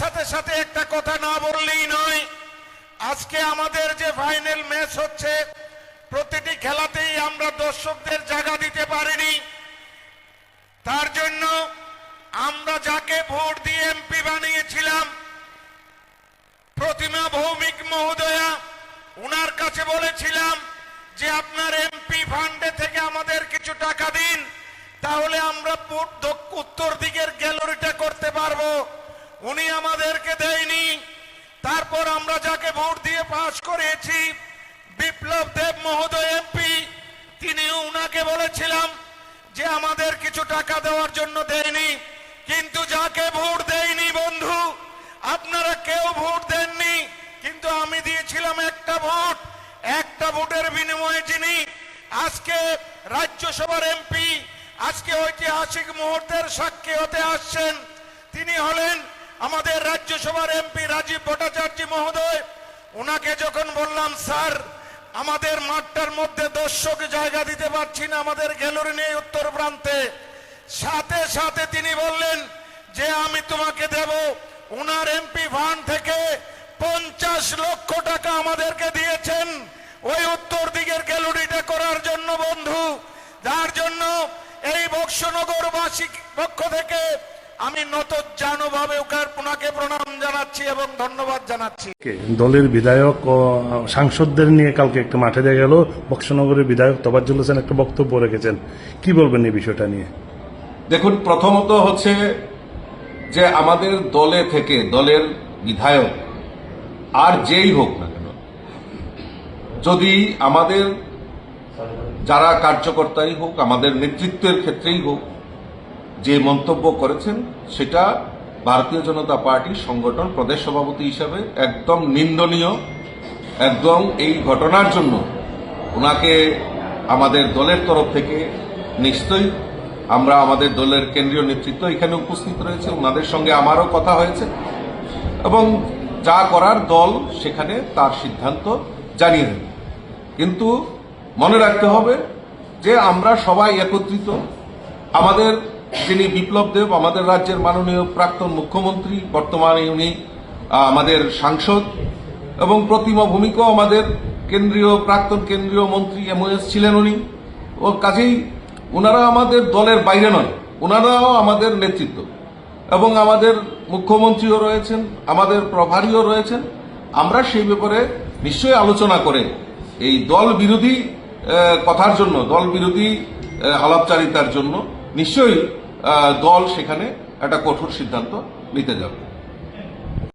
সাথে সাথে একটা কথা না বললেই নয়। আজকে আমাদের যে ফাইনাল ম্যাচ হচ্ছে, প্রতিটি খেলাতেই আমরা দর্শকদের জায়গা দিতে পারিনি। তার জন্য আমরা যাকে ভোট দিয়ে এমপি বানিয়েছিলাম, প্রতিমা ভৌমিক মহোদয়া, উনার কাছে বলেছিলাম যে, আপনার এমপি ফান্ডে থেকে আমাদের কিছু টাকা দিন, তাহলে আমরা উত্তর দিকের গ্যালারিটা করতে উনি আমাদেরকে দেয়নি। তারপর আমরা যাকে ভোট দিয়ে পাশ করেছি, বিপ্লব দেব মহোদয় এমপি, তিনি উনাকে বলেছিলাম যে আমাদের কিছু টাকা দেওয়ার জন্য দেয়নি। কিন্তু যাকে ভোট দেয়নি বন্ধু, আপনারা কেউ ভোট দেননি, কিন্তু আমি দিয়েছিলাম একটা ভোট, একটা ভোটের বিনিময়ে যিনি আজকে রাজ্যসভার এমপি, আজকে ঐতিহাসিক মুহূর্তের সাক্ষী হতে আসছেন, তিনি হলেন আমাদের রাজ্যসভার এমপি রাজীব ভট্টাচার্য মহোদয়, ওনাকে যখন বললাম, স্যার, আমাদের মাঠটার মধ্যে দর্শক জায়গা দিতে পারছি না, আমাদের গ্যালারি নেই উত্তর প্রান্তে। সাথে সাথে তিনি বললেন, যে আমি তোমাকে দেব, ওনার এমপি ফান্ড থেকে পঞ্চাশ লক্ষ টাকা আমাদেরকে দিয়েছেন। ওই উত্তর দিকের গ্যালারিটা করার জন্য, বন্ধু। যার জন্য এই বক্সনগরবাসী পক্ষ থেকে আমি নত জানুভাবে ওনাকে প্রণাম জানাচ্ছি এবং ধন্যবাদ জানাচ্ছি। কে? দলের বিধায়ক ও সাংসদদের নিয়ে কালকে একটা মাঠে দেখা গেল। বক্সনগরের বিধায়ক তবাজ্জুল হোসেন একটা বক্তব্য রেখেছেন। কি বলবেন এই বিষয়টা নিয়ে? দেখুন প্রথমত হচ্ছে যে আমাদের দলে থেকে দলের বিধায়ক আর যেই হোক না কেন যদি আমাদের যারা কার্যকর্তাই হোক আমাদের নেতৃত্বের ক্ষেত্রেই হোক যে মন্তব্য করেছেন, সেটা ভারতীয় জনতা পার্টির সংগঠন প্রদেশ সভাপতি হিসাবে একদম নিন্দনীয়, একদম এই ঘটনার জন্য ওনাকে আমাদের দলের তরফ থেকে নিশ্চয়ই আমরা আমাদের দলের কেন্দ্রীয় নেতৃত্ব এখানে উপস্থিত রয়েছে, ওনাদের সঙ্গে আমারও কথা হয়েছে এবং যা করার দল সেখানে তার সিদ্ধান্ত জানিয়ে দেবে। কিন্তু মনে রাখতে হবে যে আমরা সবাই একত্রিত, আমাদের যিনি বিপ্লব দেব, আমাদের রাজ্যের মাননীয় প্রাক্তন মুখ্যমন্ত্রী, বর্তমানে উনি আমাদের সাংসদ, এবং প্রতিমা ভূমিকাও আমাদের কেন্দ্রীয়, প্রাক্তন কেন্দ্রীয় মন্ত্রী এমওএস ছিলেন উনি। ও কাজেই ওনারা আমাদের দলের বাইরে নয় ওনারাও আমাদের নেতৃত্ব। এবং আমাদের মুখ্যমন্ত্রীও রয়েছেন, আমাদের প্রভারীও রয়েছেন। আমরা সেই ব্যাপারে নিশ্চয়ই আলোচনা করে এই দল বিরোধী কথার জন্য, দল বিরোধী আলাপচারিতার জন্য নিশ্চয়ই দল সেখানে একটা কঠোর সিদ্ধান্ত নিতে যাবে।